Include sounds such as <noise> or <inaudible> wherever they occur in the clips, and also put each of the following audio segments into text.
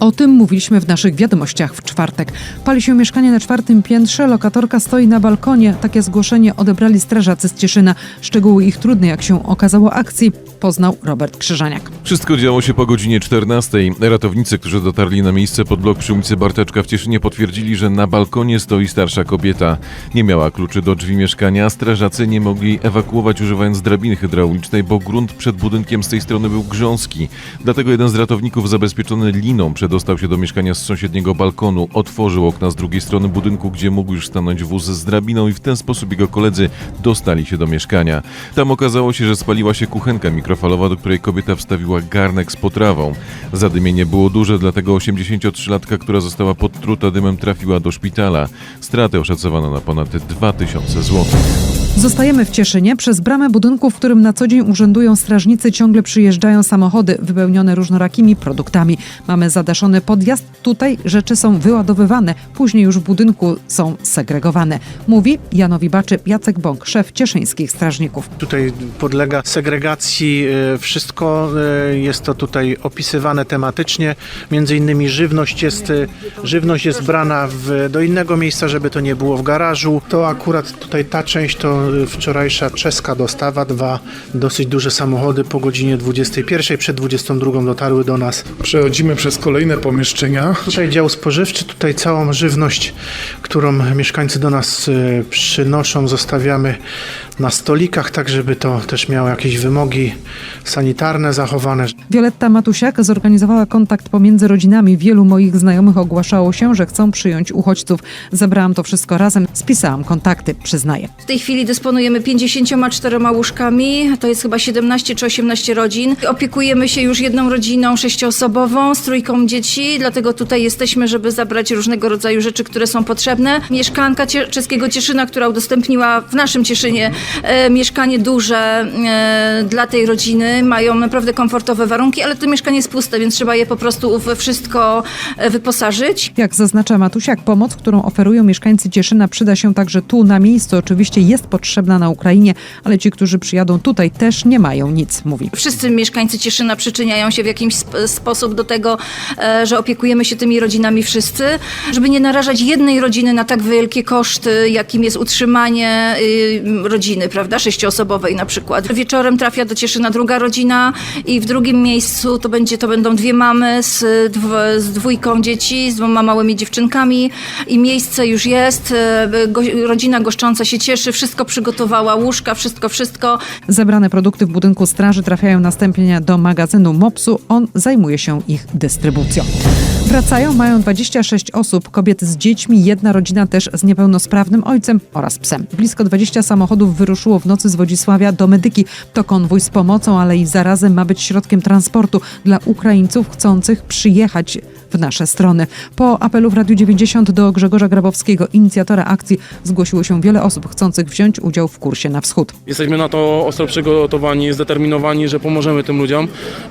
O tym mówiliśmy w naszych wiadomościach w czwartek. Pali się mieszkanie na czwartym piętrze, lokatorka stoi na balkonie. Takie zgłoszenie odebrali strażacy z Cieszyna. Szczegóły ich trudnej, jak się okazało, akcji poznał Robert Krzyżaniak. Wszystko działo się po godzinie 14. Ratownicy, którzy dotarli na miejsce pod blok przy ulicy Barteczka w Cieszynie potwierdzili, że na balkonie stoi starsza kobieta. Nie miała kluczy do drzwi mieszkania, strażacy nie mogli ewakuować używając drabiny hydraulicznej, bo grunt przed budynkiem z tej strony był grząski. Dlatego jeden z ratowników zabezpieczony liną przedostał się do mieszkania z sąsiedniego balkonu, otworzył okna z drugiej strony budynku, gdzie mógł już stanąć wóz z drabiną i w ten sposób jego koledzy dostali się do mieszkania. Tam okazało się, że spaliła się kuchenka mikrofalowa, do której kobieta wstawiła garnek z potrawą. Zadymienie było duże, dlatego 83-latka, która została podtruta dymem, trafiła do szpitala. Straty oszacowano na ponad 2000 zł. Zostajemy w Cieszynie. Przez bramę budynku, w którym na co dzień urzędują strażnicy, ciągle przyjeżdżają samochody wypełnione różnorakimi produktami. Mamy zadaszony podjazd. Tutaj rzeczy są wyładowywane, później już w budynku są segregowane. Mówi Janowi Baczy Jacek Bąk, szef cieszyńskich strażników. Tutaj podlega segregacji e, wszystko, e, jest to tutaj opisywane tematycznie, między innymi żywność jest, e, żywność jest brana w, do innego miejsca, żeby to nie było w garażu. To akurat tutaj ta część to wczorajsza czeska dostawa, dwa dosyć duże samochody po godzinie 21, przed 22 dotarły do nas. Przechodzimy przez kolejne pomieszczenia. Tutaj dział spożywczy, tutaj całą żywność, którą mieszkańcy do nas e, przynoszą, zostawiamy na stolikach, tak żeby to też miało jakieś wymogi sanitarne zachowane. Wioletta Matusiak zorganizowała kontakt pomiędzy rodzinami. Wielu moich znajomych ogłaszało się, że chcą przyjąć uchodźców. Zebrałam to wszystko razem, spisałam kontakty, przyznaję. W tej chwili dysponujemy 54 łóżkami, to jest chyba 17 czy 18 rodzin. Opiekujemy się już jedną rodziną sześcioosobową z trójką dzieci, dlatego tutaj jesteśmy, żeby zabrać różnego rodzaju rzeczy, które są potrzebne. Mieszkanka czeskiego Cieszyna, która udostępniła w naszym Cieszynie e, mieszkanie duże e, dla tej rodziny, mają naprawdę komfortowe warunki, ale to mieszkanie jest puste, więc trzeba je po prostu we wszystko e, wyposażyć. Jak zaznacza Matusiak, pomoc, którą oferują mieszkańcy Cieszyna przyda się także tu na miejscu. Oczywiście jest potrzebna na Ukrainie, ale ci, którzy przyjadą tutaj też nie mają nic, mówi. Wszyscy mieszkańcy Cieszyna przyczyniają się w jakiś sp- sposób do tego, e, że opiekujemy się tymi rodzinami wszyscy, żeby nie narażać jednej rodziny na tak wielkie koszty, jakim jest utrzymanie y, rodziny, prawda, sześcioosobowej na przykład. Wieczorem trafia do Cieszyna druga rodzina i w drugim miejscu to, będzie, to będą dwie mamy z, dw- z dwójką dzieci, z dwoma małymi dziewczynkami i miejsce już jest. e, Go, rodzina goszcząca się cieszy, wszystko przygotowała, łóżka, wszystko, wszystko. Zebrane produkty w budynku straży trafiają następnie do magazynu MOPS-u. On zajmuje się ich dystrybucją. Wracają, mają 26 osób, kobiety z dziećmi, jedna rodzina też z niepełnosprawnym ojcem oraz psem. Blisko 20 samochodów wyruszyło w nocy z Wodzisławia do Medyki. To konwój z pomocą, ale i zarazem ma być środkiem transportu dla Ukraińców chcących przyjechać w nasze strony. Po apelu w Radiu 90 do Grzegorza Grabowskiego, inicjatora akcji, zgłosiło się wiele osób chcących wziąć udział w kursie na wschód. Jesteśmy na to ostro przygotowani, zdeterminowani, że pomożemy tym ludziom.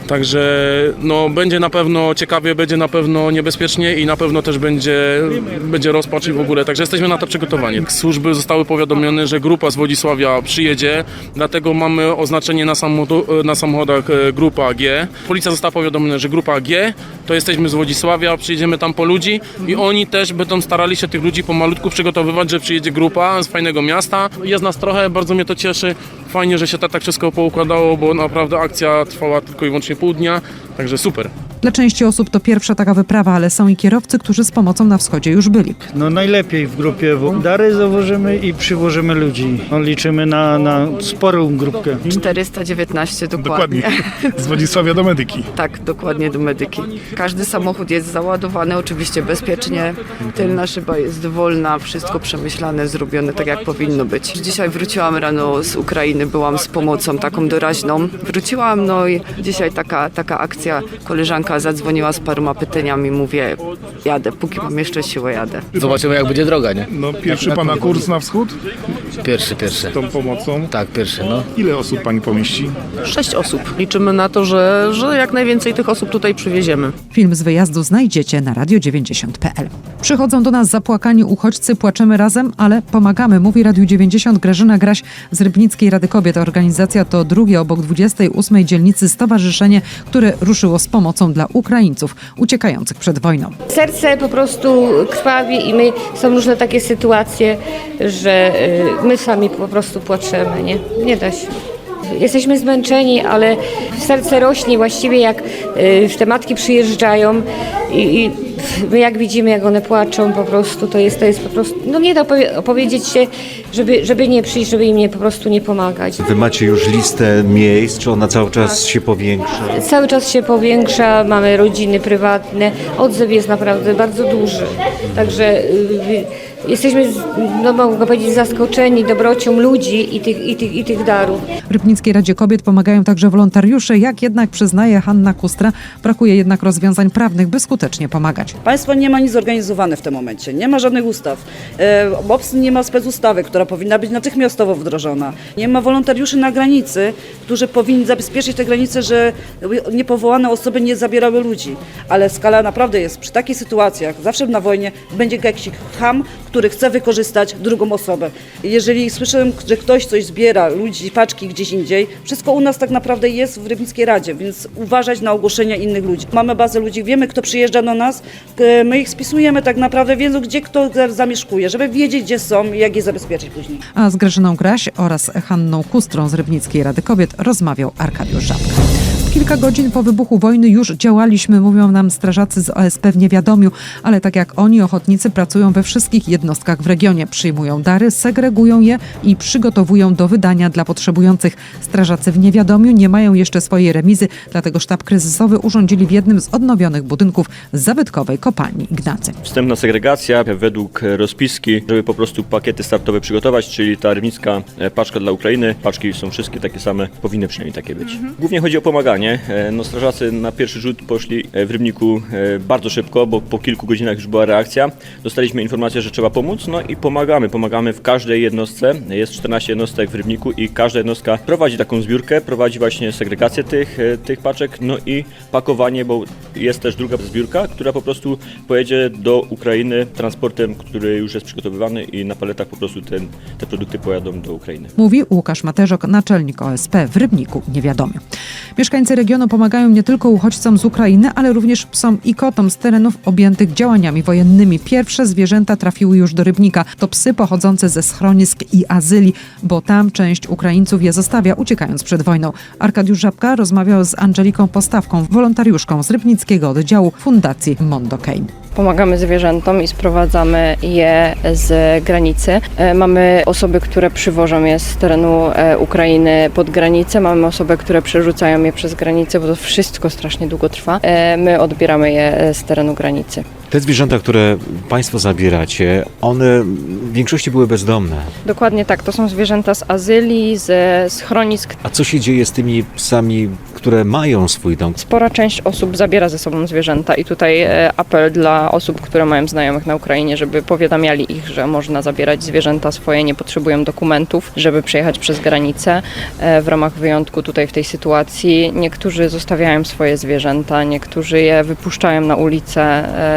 Także no, będzie na pewno ciekawie, będzie na pewno niebezpiecznie i na pewno też będzie, będzie rozpacz i w ogóle. Także jesteśmy na to przygotowani. Służby zostały powiadomione, że grupa z Wodzisławia przyjedzie, dlatego mamy oznaczenie na, samochodu, na samochodach e, grupa G. Policja została powiadomiona, że grupa G to jesteśmy z Wodzisławia, przyjedziemy tam po ludzi i oni też będą starali się tych ludzi pomalutku przygotowywać, że przyjedzie grupa z fajnego miasta. Jest nas trochę, bardzo mnie to cieszy. Fajnie, że się to tak wszystko poukładało, bo naprawdę akcja trwała tylko i wyłącznie pół dnia, także super. Dla części osób to pierwsza taka wyprawa, ale są i kierowcy, którzy z pomocą na wschodzie już byli. No najlepiej w grupie, bo dary założymy i przywożymy ludzi. No, liczymy na, na sporą grupkę. 419 dokładnie. Dokładnie. <laughs> Z Wodzisławia do Medyki. Tak, dokładnie do medyki. Każdy samochód jest załadowany oczywiście bezpiecznie. Tylna szyba jest wolna, wszystko przemyślane, zrobione tak jak powinno być. Dzisiaj wróciłam rano z Ukrainy, byłam z pomocą taką doraźną. Wróciłam, no i dzisiaj taka, taka akcja koleżanka zadzwoniła z paroma pytaniami, mówię, jadę, póki mam jeszcze siłę, jadę. Zobaczymy jak będzie droga, nie? No, pierwszy pana kurs na wschód Pierwszy, pierwszy. z tą pomocą. Tak, pierwszy, no. Ile osób pani pomieści? Sześć osób. Liczymy na to, że, że jak najwięcej tych osób tutaj przywieziemy. Film z wyjazdu znajdziecie na radio90.pl. Przychodzą do nas zapłakani uchodźcy, płaczemy razem, ale pomagamy, mówi Radiu 90 Grażyna Graś z Rybnickiej Rady Kobiet. Organizacja to drugie obok 28 dzielnicy stowarzyszenie, które ruszyło z pomocą dla Ukraińców uciekających przed wojną. Serce po prostu krwawi i my są różne takie sytuacje, że y, my sami po prostu płaczemy, nie? Nie da się. Jesteśmy zmęczeni, ale serce rośnie właściwie jak y, te matki przyjeżdżają i, my jak widzimy, jak one płaczą po prostu, to jest, to jest po prostu, no nie da opowie- opowiedzieć się, żeby, żeby nie przyjść, żeby im nie, po prostu nie pomagać. Wy macie już listę miejsc, czy ona cały czas się powiększa? Cały czas się powiększa, mamy rodziny prywatne, odzew jest naprawdę bardzo duży. Także y, jesteśmy, no mogę powiedzieć, zaskoczeni dobrocią ludzi i tych, i tych, i tych darów. W Rybnickiej Radzie Kobiet pomagają także wolontariusze, jak jednak przyznaje Hanna Kustra, brakuje jednak rozwiązań prawnych, by skutecznie pomagać. Państwo nie ma nic zorganizowane w tym momencie, nie ma żadnych ustaw. E, MOPS nie ma specustawy, która powinna być natychmiastowo wdrożona. Nie ma wolontariuszy na granicy, którzy powinni zabezpieczyć te granice, że niepowołane osoby nie zabierały ludzi. Ale skala naprawdę jest, przy takich sytuacjach, zawsze na wojnie będzie jakiś ham, który chce wykorzystać drugą osobę. Jeżeli słyszę, że ktoś coś zbiera, ludzi, paczki gdzieś indziej, wszystko u nas tak naprawdę jest w Rybnickiej Radzie, więc uważać na ogłoszenia innych ludzi. Mamy bazę ludzi, wiemy kto przyjeżdża do nas, my ich spisujemy tak naprawdę, wiedząc gdzie kto za- zamieszkuje, żeby wiedzieć gdzie są i jak je zabezpieczyć później. A z Grażyną Graś oraz Hanną Kustrą z Rybnickiej Rady Kobiet rozmawiał Arkadiusz Żabka. Kilka godzin po wybuchu wojny już działaliśmy, mówią nam strażacy z OSP w Niewiadomiu, ale tak jak oni, ochotnicy pracują we wszystkich jednostkach w regionie. Przyjmują dary, segregują je i przygotowują do wydania dla potrzebujących. Strażacy w Niewiadomiu nie mają jeszcze swojej remizy, dlatego sztab kryzysowy urządzili w jednym z odnowionych budynków zabytkowej kopalni Ignacy. Wstępna segregacja według rozpiski, żeby po prostu pakiety startowe przygotować, czyli ta rybnicka e, paczka dla Ukrainy. Paczki są wszystkie takie same, powinny przynajmniej takie być. Głównie chodzi o pomaganie. E, No, strażacy na pierwszy rzut poszli e, w Rybniku e, bardzo szybko, bo po kilku godzinach już była reakcja. Dostaliśmy informację, że trzeba pomóc, no i pomagamy. Pomagamy w każdej jednostce. Jest 14 jednostek w Rybniku i każda jednostka prowadzi taką zbiórkę, prowadzi właśnie segregację tych, tych paczek, no i pakowanie, bo jest też druga zbiórka, która po prostu pojedzie do Ukrainy transportem, który już jest przygotowywany i na paletach po prostu ten, te produkty pojadą do Ukrainy. Mówi Łukasz Materzok, naczelnik OSP w Rybniku, Niewiadomie. Mieszkańcy regionu pomagają nie tylko uchodźcom z Ukrainy, ale również psom i kotom z terenów objętych działaniami wojennymi. Pierwsze zwierzęta trafiły już do Rybnika. To psy pochodzące ze schronisk i azyli, bo tam część Ukraińców je zostawia, uciekając przed wojną. Arkadiusz Żabka rozmawiał z Angeliką Postawką, wolontariuszką z Rybnickiego oddziału Fundacji Mondokein. Pomagamy zwierzętom i sprowadzamy je z granicy. E, Mamy osoby, które przywożą je z terenu e, Ukrainy pod granicę, mamy osoby, które przerzucają je przez granicę, bo to wszystko strasznie długo trwa. E, My odbieramy je z terenu granicy. Te zwierzęta, które Państwo zabieracie, one w większości były bezdomne. Dokładnie tak, to są zwierzęta z azyli, ze schronisk. A co się dzieje z tymi psami, które mają swój dom? Spora część osób zabiera ze sobą zwierzęta i tutaj e, apel dla osób, które mają znajomych na Ukrainie, żeby powiadamiali ich, że można zabierać zwierzęta swoje, nie potrzebują dokumentów, żeby przejechać przez granicę. E, W ramach wyjątku tutaj w tej sytuacji niektórzy zostawiają swoje zwierzęta, niektórzy je wypuszczają na ulicę,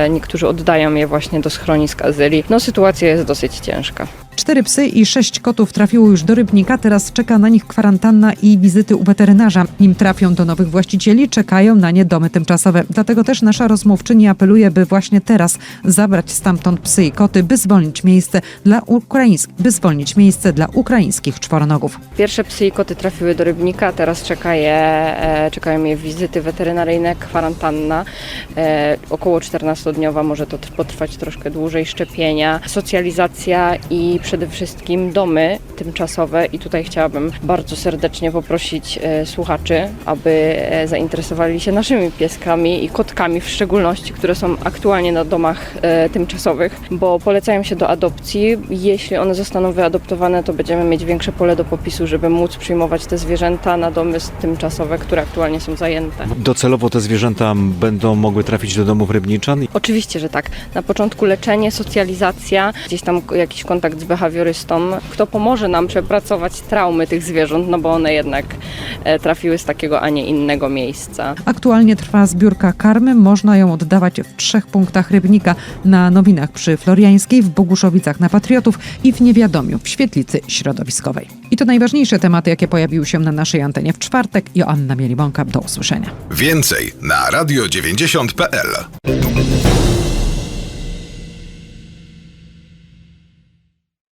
e, niektórzy oddają je właśnie do schronisk azyli. No sytuacja jest dosyć ciężka. Cztery psy i sześć kotów trafiło już do Rybnika, teraz czeka na nich kwarantanna i wizyty u weterynarza. Nim trafią do nowych właścicieli, czekają na nie domy tymczasowe. Dlatego też nasza rozmówczyni apeluje, by właśnie teraz zabrać stamtąd psy i koty, by zwolnić miejsce dla ukraińskich, by zwolnić miejsce dla ukraińskich czworonogów. Pierwsze psy i koty trafiły do Rybnika, teraz czeka je, e, czekają je wizyty weterynaryjne, kwarantanna, e, około 14-dniowa, może to tr- potrwać troszkę dłużej, szczepienia, socjalizacja i przede wszystkim domy tymczasowe i tutaj chciałabym bardzo serdecznie poprosić e, słuchaczy, aby e, zainteresowali się naszymi pieskami i kotkami w szczególności, które są aktualnie na domach e, tymczasowych, bo polecają się do adopcji. Jeśli one zostaną wyadoptowane, to będziemy mieć większe pole do popisu, żeby móc przyjmować te zwierzęta na domy tymczasowe, które aktualnie są zajęte. Docelowo te zwierzęta będą mogły trafić do domów rybniczan. Oczywiście, że tak. Na początku leczenie, socjalizacja, gdzieś tam jakiś kontakt z behawiorystą, kto pomoże nam przepracować traumy tych zwierząt, no bo one jednak e, trafiły z takiego, a nie innego miejsca. Aktualnie trwa zbiórka karmy. Można ją oddawać w trzech punktach Rybnika na Nowinach przy Floriańskiej, w Boguszowicach na Patriotów i w Niewiadomiu w Świetlicy Środowiskowej. I to najważniejsze tematy, jakie pojawiły się na naszej antenie w czwartek. Joanna Mielibąka, do usłyszenia. Więcej na radio90.pl.